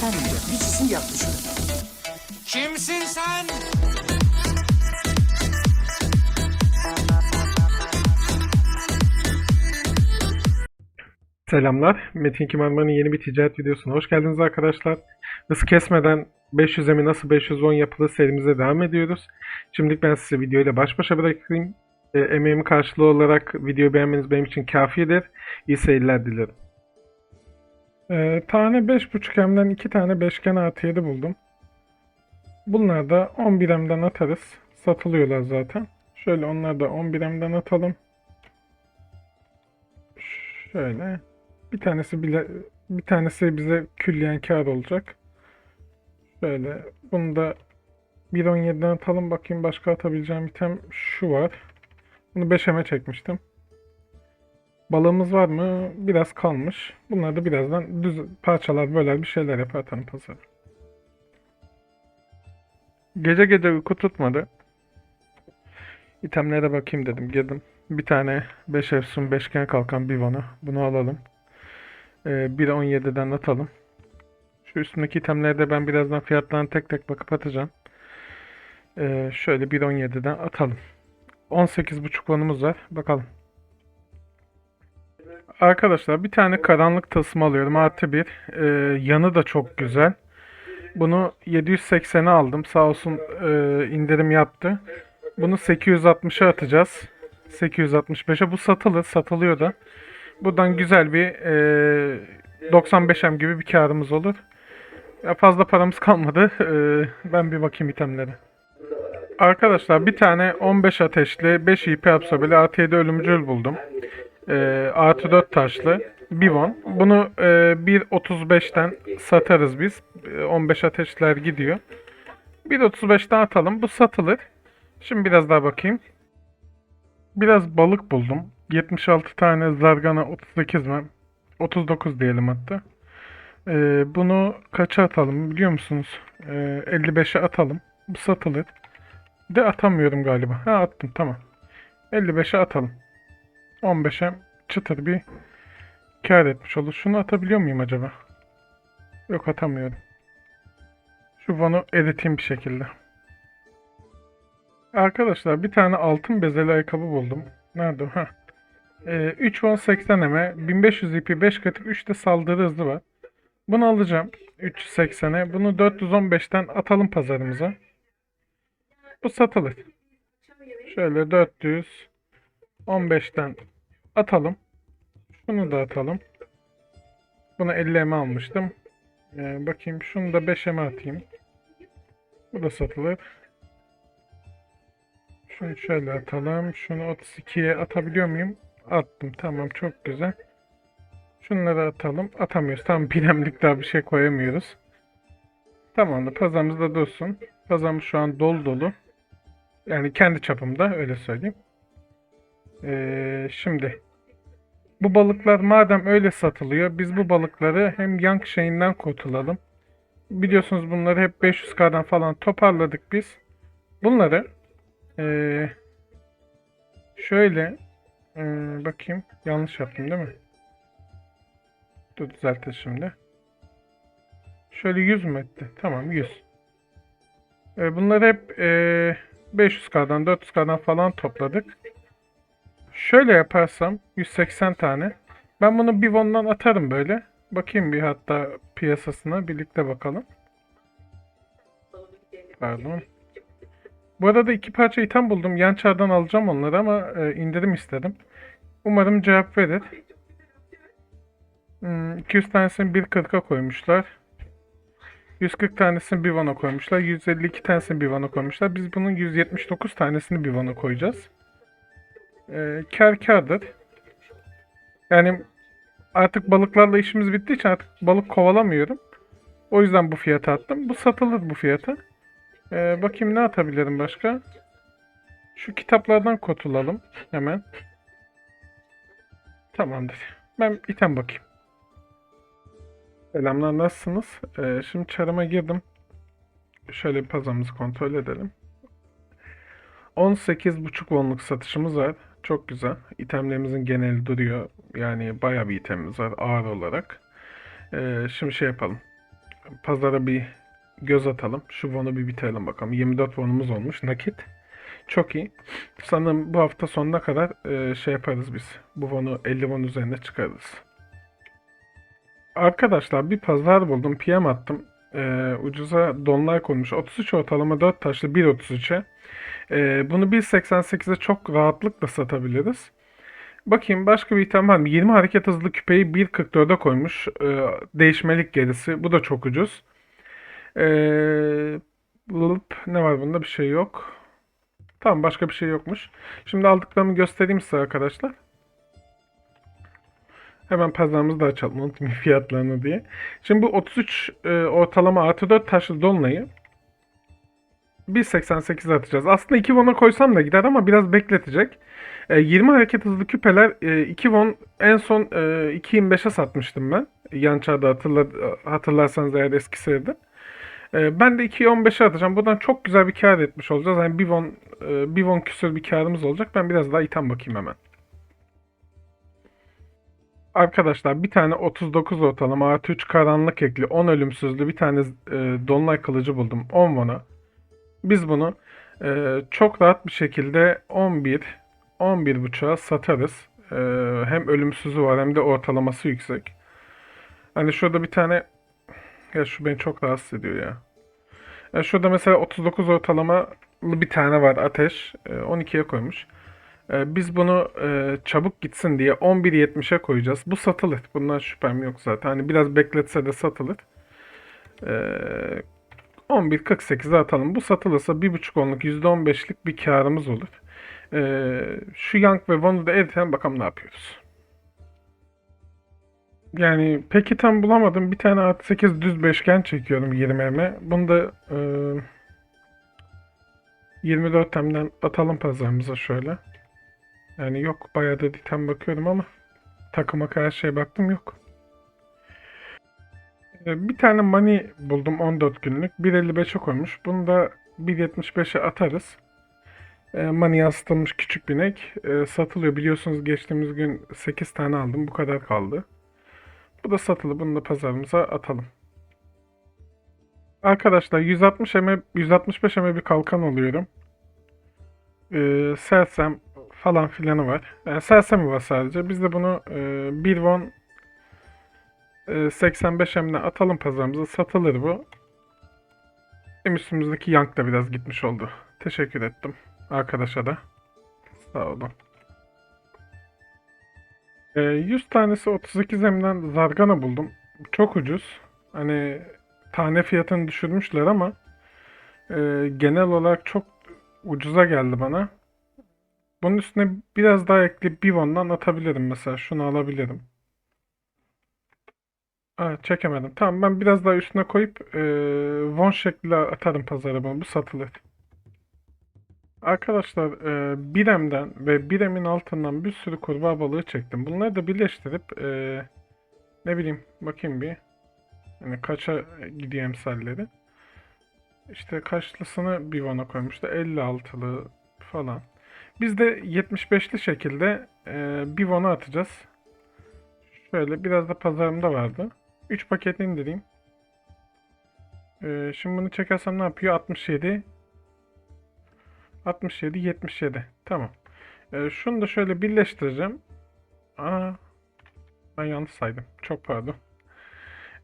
Efendim diyor. Bir cisim yaptı şunu. Kimsin sen? Selamlar. Metin Kimarman'ın yeni bir ticaret videosuna hoş geldiniz arkadaşlar. Hız kesmeden 500'e mi nasıl 510 yapılır serimize devam ediyoruz. Şimdilik ben size videoyla baş başa bırakayım. E, emeğimin karşılığı olarak videoyu beğenmeniz benim için kafidir. İyi seyirler dilerim. E, tane 5.5M'den 2 tane beşgen artı 7 buldum. Bunlar da 11M'den atarız. Satılıyorlar zaten. Şöyle onları da 11M'den atalım. Şöyle. Bir tanesi bile bir tanesi bize külliyen kar olacak. Şöyle bunu da 1.17'den atalım bakayım başka atabileceğim item şu var. Bunu 5'eme çekmiştim. Balığımız var mı? Biraz kalmış. Bunları da birazdan düz parçalar böler bir şeyler yapar atarım pazara. Gece gece uyku tutmadı. İtemlere bakayım dedim. Girdim. Bir tane 5 efsun beşgen kalkan bivana. Bunu alalım. Ee, 1.17'den atalım. Şu üstündeki itemleri de ben birazdan fiyatlarına tek tek bakıp atacağım. Ee, şöyle 1.17'den atalım. 18.5 vanımız var. Bakalım. Arkadaşlar bir tane karanlık tılsım alıyorum. Artı bir. Ee, yanı da çok güzel. Bunu 780'e aldım. Sağ olsun e, indirim yaptı. Bunu 860'a atacağız. 865'e bu satılır. Satılıyor da. Buradan güzel bir e, 95M gibi bir karımız olur. Ya fazla paramız kalmadı. E, ben bir bakayım itemlere. Arkadaşlar bir tane 15 ateşli 5 IP absorbeli artı 7 ölümcül buldum. E, artı 4 taşlı. Bivon. Bunu e, 1.35'ten satarız biz. E, 15 ateşler gidiyor. 1.35'ten atalım. Bu satılır. Şimdi biraz daha bakayım. Biraz balık buldum. 76 tane zargana 38 mi? 39 diyelim hatta. Ee, bunu kaça atalım biliyor musunuz? Ee, 55'e atalım. Bu satılır. De atamıyorum galiba. Ha attım tamam. 55'e atalım. 15'e çıtır bir kar etmiş olur. Şunu atabiliyor muyum acaba? Yok atamıyorum. Şu vanı eriteyim bir şekilde. Arkadaşlar bir tane altın bezeli ayakkabı buldum. Nerede o? Heh. Ee, 3 won 80 eme, 1500 ip, 5 katık, 3 de saldırı hızı var. Bunu alacağım 380'e. Bunu 415'ten atalım pazarımıza. Bu satılır. Şöyle 415'ten atalım. Şunu da atalım. Bunu 50 eme almıştım. Ee, bakayım şunu da 5 eme atayım. Bu da satılır. Şunu şöyle atalım. Şunu 32'ye atabiliyor muyum? Attım. Tamam çok güzel. Şunları atalım. Atamıyoruz. Tam bilemlik daha bir şey koyamıyoruz. Tamamdır. Pazarımız da dursun. Pazarımız şu an dolu dolu. Yani kendi çapımda öyle söyleyeyim. Ee, şimdi bu balıklar madem öyle satılıyor biz bu balıkları hem yank şeyinden kurtulalım. Biliyorsunuz bunları hep 500k'dan falan toparladık biz. Bunları ee, şöyle ee, bakayım yanlış yaptım değil mi? Dur düzeltir şimdi. Şöyle 100 mü etti? Tamam 100. Ee, bunları hep ee, 500k'dan 400k'dan falan topladık. Şöyle yaparsam 180 tane. Ben bunu Bivon'dan atarım böyle. Bakayım bir hatta piyasasına birlikte bakalım. Pardon. Bu arada iki parça item buldum. Yan çardan alacağım onları ama e, indirim istedim. Umarım cevap verir. Hmm, 200 tanesini 1.40'a koymuşlar. 140 tanesini bir vana koymuşlar. 152 tanesini bir vana koymuşlar. Biz bunun 179 tanesini bir vana koyacağız. Ee, kar kardır. Yani artık balıklarla işimiz bittiği için artık balık kovalamıyorum. O yüzden bu fiyata attım. Bu satılır bu fiyata. Ee, bakayım ne atabilirim başka. Şu kitaplardan kurtulalım hemen. Tamamdır. Ben item bakayım. Selamlar nasılsınız? Ee, şimdi çarıma girdim. Şöyle pazarımızı kontrol edelim. 18.5 wonluk satışımız var. Çok güzel. İtemlerimizin geneli duruyor. Yani bayağı bir itemimiz var ağır olarak. Ee, şimdi şey yapalım. pazara bir göz atalım. Şu won'u bir bitirelim bakalım. 24 won'umuz olmuş nakit. Çok iyi. Sanırım bu hafta sonuna kadar e, şey yaparız biz. Bu won'u 50 won üzerine çıkarırız. Arkadaşlar bir pazar buldum. PM attım. E, ucuza donlar konmuş. 33 ortalama 4 taşlı 1.33'e. E, bunu 1.88'e çok rahatlıkla satabiliriz. Bakayım başka bir item var mı? 20 hareket hızlı küpeyi 1.44'e koymuş. E, değişmelik gerisi. Bu da çok ucuz. E, ne var bunda? Bir şey yok. Tamam başka bir şey yokmuş. Şimdi aldıklarımı göstereyim size arkadaşlar. Hemen pazarımızı da açalım unutmayın fiyatlarını diye. Şimdi bu 33 e, ortalama artı 4 taşlı dolunayı 1.88 atacağız. Aslında 2 won'a koysam da gider ama biraz bekletecek. E, 20 hareket hızlı küpeler e, 2 won en son e, 2.25'e satmıştım ben. Yan çarda hatırla, hatırlarsanız eğer eski seride. E, ben de 2.15'e atacağım. Buradan çok güzel bir kar etmiş olacağız. Yani 1 won, e, 1 won küsur bir karımız olacak. Ben biraz daha item bakayım hemen. Arkadaşlar bir tane 39 ortalama artı 3 karanlık ekli 10 ölümsüzlü bir tane e, dolunay kılıcı buldum 10 won'a. Biz bunu e, çok rahat bir şekilde 11 11 buçuğa satarız. E, hem ölümsüzü var hem de ortalaması yüksek. Hani şurada bir tane ya şu beni çok rahatsız ediyor ya. Ya şurada mesela 39 ortalamalı bir tane var ateş. E, 12'ye koymuş. E, biz bunu e, çabuk gitsin diye 11.70'e koyacağız. Bu satılır. Bundan şüphem yok zaten. Hani biraz bekletse de satılır. E, 11.48'e atalım. Bu satılırsa 1.5 onluk %15'lik bir karımız olur. E, şu Young ve Wonder'ı da eritelim bakalım ne yapıyoruz. Yani peki tam bulamadım. Bir tane artı 8 düz beşgen çekiyorum 20'me. Bunu da e, 24 temden atalım pazarımıza şöyle. Yani yok bayağı da ditem bakıyorum ama takıma şeye baktım yok. E, bir tane money buldum 14 günlük. 1.55'e koymuş. Bunu da 1.75'e atarız. E, money yansıtılmış küçük binek. E, satılıyor. Biliyorsunuz geçtiğimiz gün 8 tane aldım. Bu kadar kaldı. Bu da satılı. Bunu da pazarımıza atalım. Arkadaşlar 160 eme 165 eme bir kalkan alıyorum. Ee, sersem falan filanı var. Yani sersemi var sadece. Biz de bunu e, 1 won 85 emle atalım pazarımıza. Satılır bu. Hem üstümüzdeki yank da biraz gitmiş oldu. Teşekkür ettim. Arkadaşa da. Sağ olun. E, 100 tanesi 38 emden zargana buldum. Çok ucuz. Hani tane fiyatını düşürmüşler ama e, genel olarak çok ucuza geldi bana. Bunun üstüne biraz daha ekleyip bir won'dan atabilirim mesela. Şunu alabilirim. Aa, çekemedim. Tamam ben biraz daha üstüne koyup e, won şekli atarım pazara bunu. Bu satılır. Arkadaşlar e, 1M'den ve 1M'in altından bir sürü kurbağa balığı çektim. Bunları da birleştirip e, ne bileyim bakayım bir. Yani kaça gidiyor emsalleri. İşte kaçlısını bir won'a koymuştu. 56'lı falan. Biz de 75'li şekilde e, bir won'a atacağız. Şöyle biraz da pazarımda vardı. 3 paket indireyim. E, şimdi bunu çekersem ne yapıyor? 67 67 77. Tamam. E, şunu da şöyle birleştireceğim. Aa, ben yanlış saydım. Çok pardon.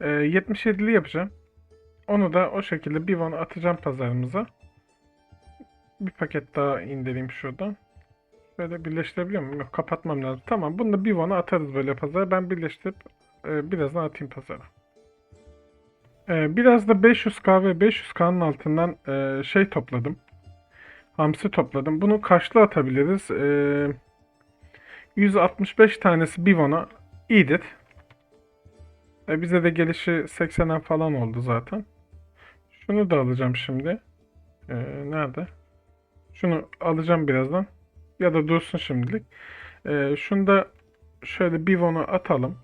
E, 77'li yapacağım. Onu da o şekilde bir won atacağım pazarımıza. Bir paket daha indireyim şuradan. Böyle birleştirebiliyor muyum? Yok kapatmam lazım. Tamam bunu da bir won'a atarız böyle pazara. Ben birleştirip e, birazdan atayım pazara. E, biraz da 500k ve 500k'nın altından e, şey topladım. Hamsi topladım. Bunu kaçlı atabiliriz? E, 165 tanesi bir won'a iyidir. E, bize de gelişi 80'en falan oldu zaten. Şunu da alacağım şimdi. Nerede? Şunu alacağım birazdan. Ya da dursun şimdilik. Şunu da şöyle bir won'a atalım.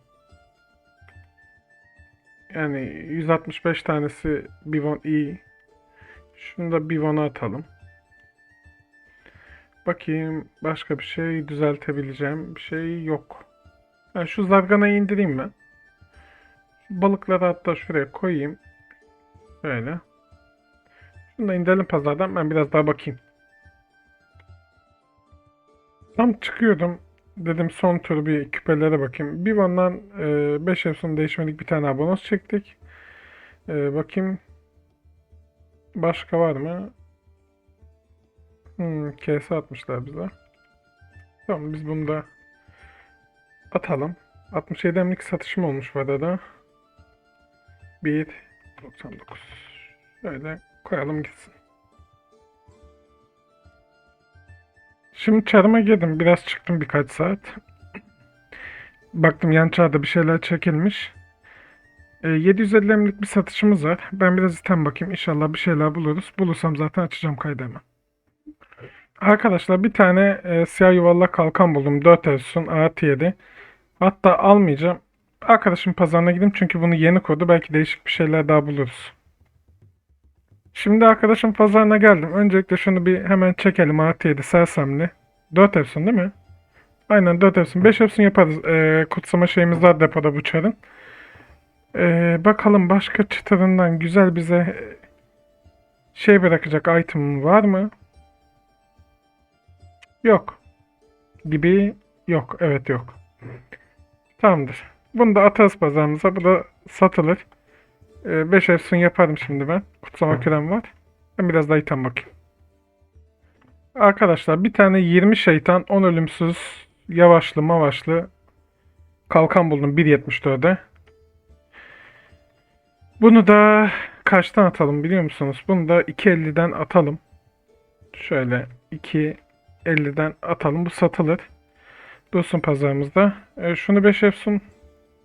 Yani 165 tanesi bir won iyi. Şunu da bir won'a atalım. Bakayım başka bir şey düzeltebileceğim bir şey yok. Yani şu zarganayı indireyim ben. Şu balıkları hatta şuraya koyayım. Şöyle. Şunu da indirelim pazardan. Ben biraz daha bakayım. Tam çıkıyordum. Dedim son tur bir küpelere bakayım. Bir ondan 5 ev sonu değişmedik bir tane abonos çektik. E, bakayım. Başka var mı? Hmm, KS atmışlar bize. Tamam biz bunu da atalım. 67 emlik satışım olmuş bu arada. 1 99. Şöyle koyalım gitsin. Şimdi çarıma girdim. Biraz çıktım birkaç saat. Baktım yan çarda bir şeyler çekilmiş. E, 750 emlik bir satışımız var. Ben biraz item bakayım. İnşallah bir şeyler buluruz. Bulursam zaten açacağım kaydı hemen. Arkadaşlar bir tane e, siyah yuvarlak kalkan buldum. 4 Ersun artı 7. Hatta almayacağım. Arkadaşım pazarına gideyim çünkü bunu yeni kurdu. Belki değişik bir şeyler daha buluruz. Şimdi arkadaşım pazarına geldim. Öncelikle şunu bir hemen çekelim. Artı 7 sersemli. 4 Efsun değil mi? Aynen 4 Efsun. 5 Efsun yaparız. Ee, kutsama şeyimiz var depoda bu çarın. Ee, bakalım başka çıtırından güzel bize e, şey bırakacak item var mı? Yok. Gibi yok. Evet yok. Tamamdır. Bunu da atarız pazarımıza. Bu da satılır. 5 efsun yaparım şimdi ben. Kutsama kürem var. Ben biraz daha item bakayım. Arkadaşlar bir tane 20 şeytan 10 ölümsüz yavaşlı mavaşlı kalkan buldum 1.74'e. Bunu da kaçtan atalım biliyor musunuz? Bunu da 2.50'den atalım. Şöyle 2.50'den atalım. Bu satılır. Dursun pazarımızda. E, şunu 5 efsun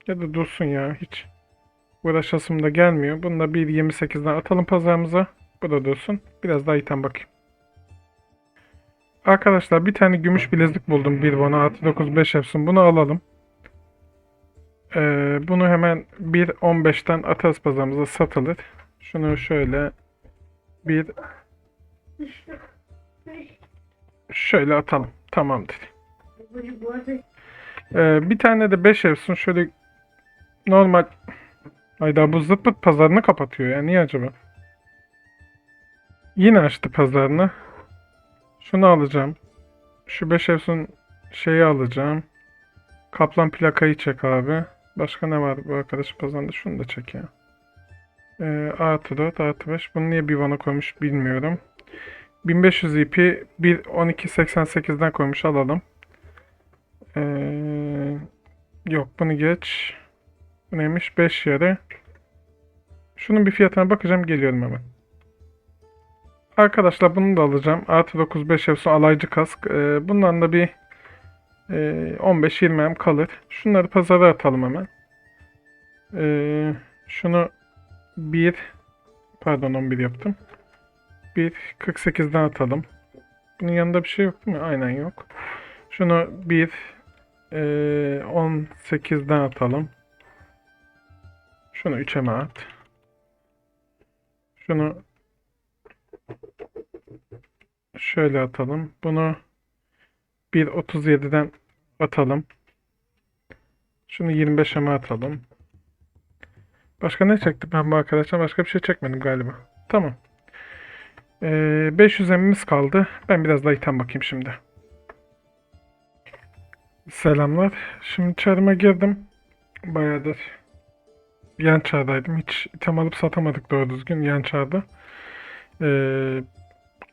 ya da dursun ya hiç uğraşasım da gelmiyor. Bunu da 1.28'den atalım pazarımıza. Bu da dursun. Biraz daha item bakayım. Arkadaşlar bir tane gümüş bilezik buldum. Bir bana artı 9 5 efsun. Bunu alalım. Ee, bunu hemen 1.15'ten atarız pazarımıza satılır. Şunu şöyle bir şöyle atalım. Tamamdır. Ee, bir tane de 5 efsun. Şöyle normal Hayda bu zıt pıt pazarını kapatıyor ya. Niye acaba? Yine açtı pazarını. Şunu alacağım. Şu 5 Efsun şeyi alacağım. Kaplan plakayı çek abi. Başka ne var bu arkadaş pazarında? Şunu da çek ya. Ee, artı 4, artı 5. Bunu niye bir bana koymuş bilmiyorum. 1500 IP 1.12.88'den koymuş alalım. Ee, yok bunu geç. Bu neymiş? 5 yarı. Şunun bir fiyatına bakacağım geliyorum hemen. Arkadaşlar bunu da alacağım. Artı 9 5 Efsun alaycı kask. Ee, bundan da bir e, 15-20 em kalır. Şunları pazara atalım hemen. Ee, şunu 1 pardon 11 yaptım. 1 48'den atalım. Bunun yanında bir şey yok değil mi? Aynen yok. Şunu 1 e, 18'den atalım. Şunu 3'e at. Şunu şöyle atalım. Bunu 1.37'den atalım. Şunu 25'e atalım. Başka ne çektim ben bu arkadaşlar? Başka bir şey çekmedim galiba. Tamam. Ee, 500 emimiz kaldı. Ben biraz daha item bakayım şimdi. Selamlar. Şimdi çarıma girdim. Bayağıdır yan çağdaydım. Hiç item alıp satamadık doğru düzgün yan çağda. Ee,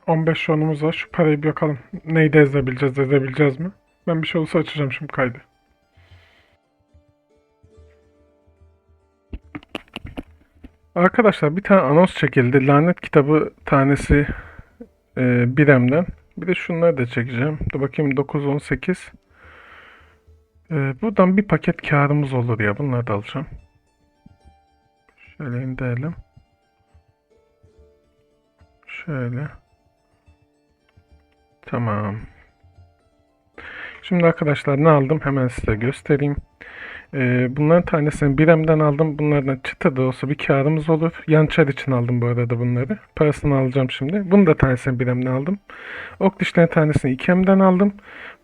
15 şonumuz var. Şu parayı bir bakalım. Neydi ezebileceğiz, ezebileceğiz mi? Ben bir şey olursa açacağım şimdi kaydı. Arkadaşlar bir tane anons çekildi. Lanet kitabı tanesi e, biremden. Bir de şunları da çekeceğim. Dur bakayım 9-18. E, buradan bir paket karımız olur ya. Bunları da alacağım. Şöyle indirelim. Şöyle. Tamam. Şimdi arkadaşlar ne aldım hemen size göstereyim. Ee, bunların tanesini biremden aldım. Bunlardan çıtır da olsa bir karımız olur. Yan çar için aldım bu arada bunları. Parasını alacağım şimdi. Bunu da tanesini biremden aldım. Ok dişlerin tanesini ikemden aldım.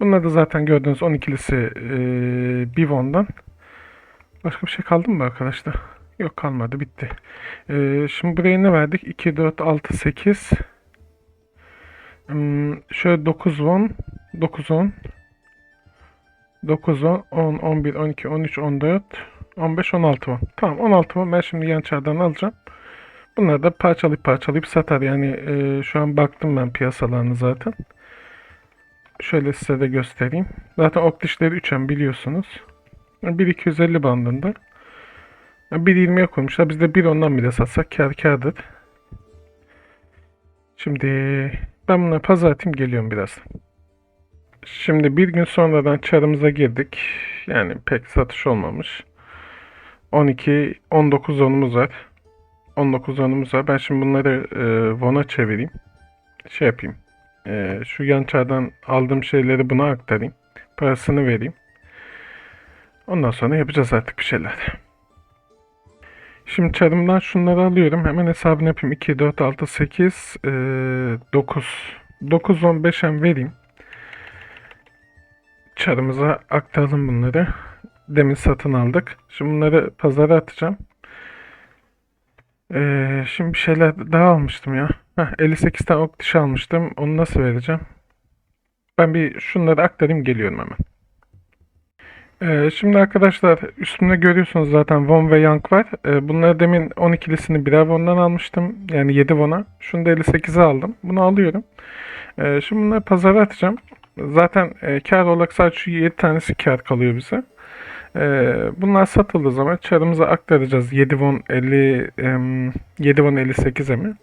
Bunlar da zaten gördüğünüz 12'lisi ee, Bivon'dan. Başka bir şey kaldı mı arkadaşlar? Yok kalmadı bitti. Ee, şimdi buraya ne verdik? 2, 4, 6, 8. Hmm, şöyle 9, 10. 9, 10. 9, 10, 10, 11, 12, 13, 14, 15, 16 won. Tamam 16 won ben şimdi yan çağdan alacağım. Bunları da parçalayıp parçalayıp satar. Yani e, şu an baktım ben piyasalarını zaten. Şöyle size de göstereyim. Zaten optişleri 3M biliyorsunuz. 1.250 bandında. 1.20'ye koymuşlar. Biz de 1 ondan bile satsak kar kardır. Şimdi ben bunları pazar atayım geliyorum biraz. Şimdi bir gün sonradan çarımıza girdik. Yani pek satış olmamış. 12, 19 onumuz var. 19 onumuz var. Ben şimdi bunları e, Von'a çevireyim. Şey yapayım. E, şu yan çardan aldığım şeyleri buna aktarayım. Parasını vereyim. Ondan sonra yapacağız artık bir şeyler. Şimdi çarımdan şunları alıyorum. Hemen hesabını yapayım. 2, 4, 6, 8, e, 9. 9, 15 hem vereyim. Çarımıza aktaralım bunları. Demin satın aldık. Şimdi bunları pazara atacağım. Ee, şimdi bir şeyler daha almıştım ya. Heh, 58 tane ok dişi almıştım. Onu nasıl vereceğim? Ben bir şunları aktarayım geliyorum hemen. Ee, şimdi arkadaşlar üstümde görüyorsunuz zaten Won ve Yang var. Ee, bunları demin 12'lisini birer Won'dan almıştım. Yani 7 Won'a. Şunu da 58'e aldım. Bunu alıyorum. Ee, şimdi bunları pazara atacağım. Zaten e, kar olarak sadece şu 7 tanesi kar kalıyor bize. Bunlar satıldığı zaman çarımıza aktaracağız. 7 won 50 em, 7 won 58'e mi?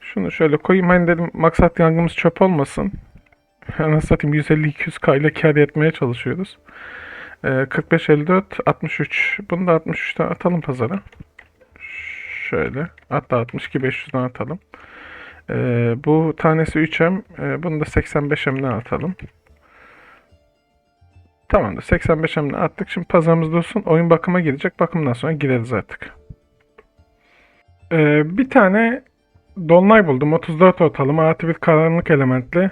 Şunu şöyle koyayım. Hani dedim maksat yangımız çöp olmasın. Anasını satayım 150-200k ile kar etmeye çalışıyoruz. Ee, 45 54 63. Bunu da 63'ten atalım pazara. Şöyle. Hatta 62 500'den atalım. Ee, bu tanesi 3M. Ee, bunu da 85M'den atalım. Tamamdır. 85 hamle attık. Şimdi pazarımız dursun. Oyun bakıma girecek. Bakımdan sonra gireriz artık. Ee, bir tane Dolunay buldum. 34 ortalama. Artı bir karanlık elementli.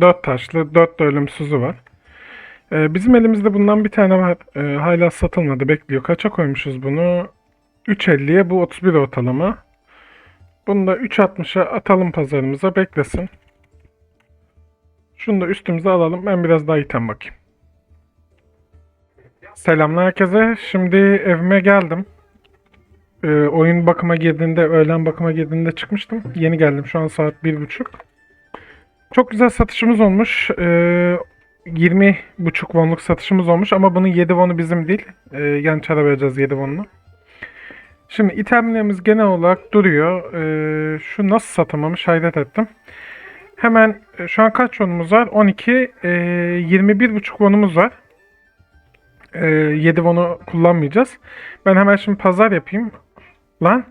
4 taşlı. 4 de ölümsüzü var. Ee, bizim elimizde bundan bir tane var. Ee, hala satılmadı. Bekliyor. Kaça koymuşuz bunu? 3.50'ye. Bu 31 ortalama. Bunu da 3.60'a atalım pazarımıza. Beklesin. Şunu da üstümüze alalım. Ben biraz daha item bakayım. Selamlar herkese. Şimdi evime geldim. Ee, oyun bakıma girdiğinde, öğlen bakıma girdiğinde çıkmıştım. Yeni geldim. Şu an saat bir buçuk. Çok güzel satışımız olmuş. Ee, 20 buçuk wonluk satışımız olmuş ama bunun 7 wonu bizim değil. Ee, yan çara vereceğiz 7 wonunu. Şimdi itemlerimiz genel olarak duruyor. Ee, şu nasıl satamamış hayret ettim. Hemen e, şu an kaç wonumuz var? 12, e, 21 buçuk wonumuz var. E, 7 wonu kullanmayacağız. Ben hemen şimdi pazar yapayım. Lan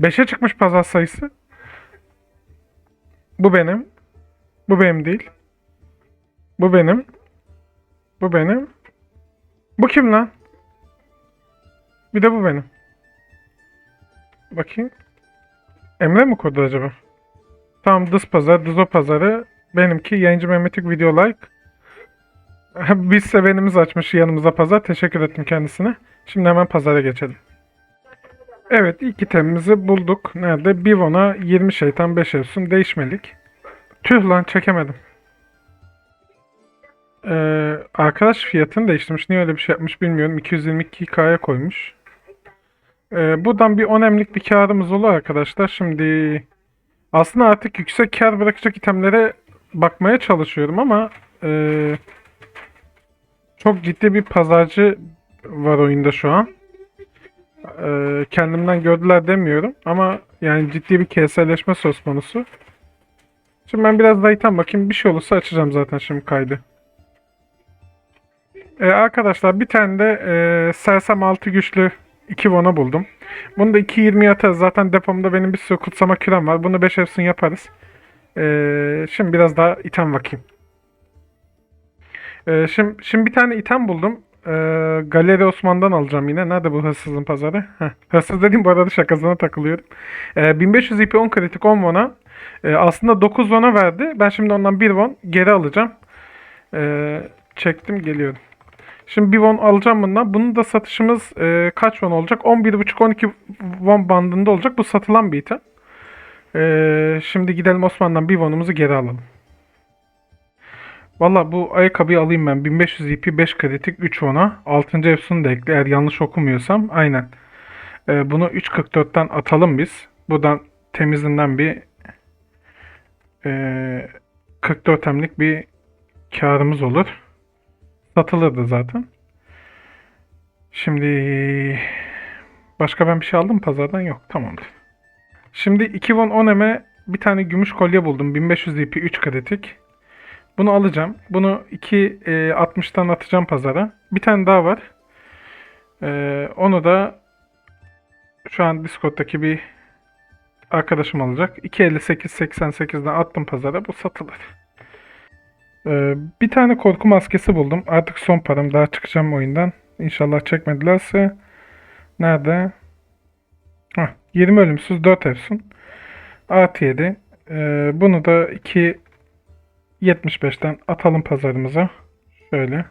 5'e çıkmış pazar sayısı. Bu benim. Bu benim değil. Bu benim. Bu benim. Bu kim lan? Bir de bu benim. Bakayım. Emre mi kodu acaba? Tamam dız pazar, dızo pazarı. Benimki yayıncı Mehmet'ik video like. Biz sevenimiz açmış yanımıza pazar. Teşekkür ettim kendisine. Şimdi hemen pazara geçelim. Evet ilk itemimizi bulduk. Nerede? Bivon'a 20 şeytan 5 efsun değişmelik. Tüh lan çekemedim. Ee, arkadaş fiyatını değiştirmiş. Niye öyle bir şey yapmış bilmiyorum. 222K'ya koymuş. Ee, buradan bir 10 emlik bir karımız olur arkadaşlar. Şimdi aslında artık yüksek kar bırakacak itemlere bakmaya çalışıyorum ama eee, çok ciddi bir pazarcı var oyunda şu an. Eee, kendimden gördüler demiyorum ama yani ciddi bir KS'leşme söz konusu. Şimdi ben biraz daha item bakayım. Bir şey olursa açacağım zaten şimdi kaydı. Ee, arkadaşlar bir tane de eee sersem altı güçlü 2 Von'a buldum. Bunu da 2.20'ye atarız. Zaten depomda benim bir sürü kutsama kürem var. Bunu 5 efsun yaparız. Ee, şimdi biraz daha item bakayım. Ee, şimdi, şimdi bir tane item buldum. Ee, Galeri Osman'dan alacağım yine. Nerede bu hırsızın pazarı? Heh. Hırsız dediğim bu arada şakasına takılıyorum. Ee, 1500 IP 10 kritik 10 Von'a. Ee, aslında 9 Von'a verdi. Ben şimdi ondan 1 Von geri alacağım. Ee, çektim geliyorum. Şimdi bir won alacağım bundan. Bunun da satışımız e, kaç won olacak? 11.5-12 won bandında olacak. Bu satılan bir item. E, şimdi gidelim Osman'dan bir wonumuzu geri alalım. Valla bu ayakkabıyı alayım ben. 1500 IP 5 kritik 3 won'a. 6. efsunu da ekle eğer yanlış okumuyorsam. Aynen. E, bunu 3.44'ten atalım biz. Buradan temizinden bir e, 44 emlik bir karımız olur. Satılırdı zaten. Şimdi başka ben bir şey aldım pazardan yok. Tamamdır. Şimdi 2 won 10 eme bir tane gümüş kolye buldum. 1500 ip 3 kritik. Bunu alacağım. Bunu 2 e, 60'tan atacağım pazara. Bir tane daha var. E, onu da şu an Discord'daki bir arkadaşım alacak. 258.88'den attım pazara. Bu satılır. Ee, bir tane korku maskesi buldum. Artık son param. Daha çıkacağım oyundan. İnşallah çekmedilerse. Nerede? Hah, 20 ölümsüz 4 efsun. Artı 7. Ee, bunu da 2.75'ten atalım pazarımıza. Şöyle.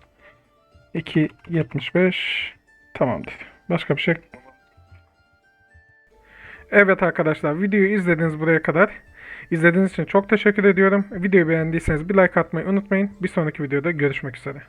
2.75 tamamdır. Başka bir şey Evet arkadaşlar videoyu izlediniz buraya kadar. İzlediğiniz için çok teşekkür ediyorum. Videoyu beğendiyseniz bir like atmayı unutmayın. Bir sonraki videoda görüşmek üzere.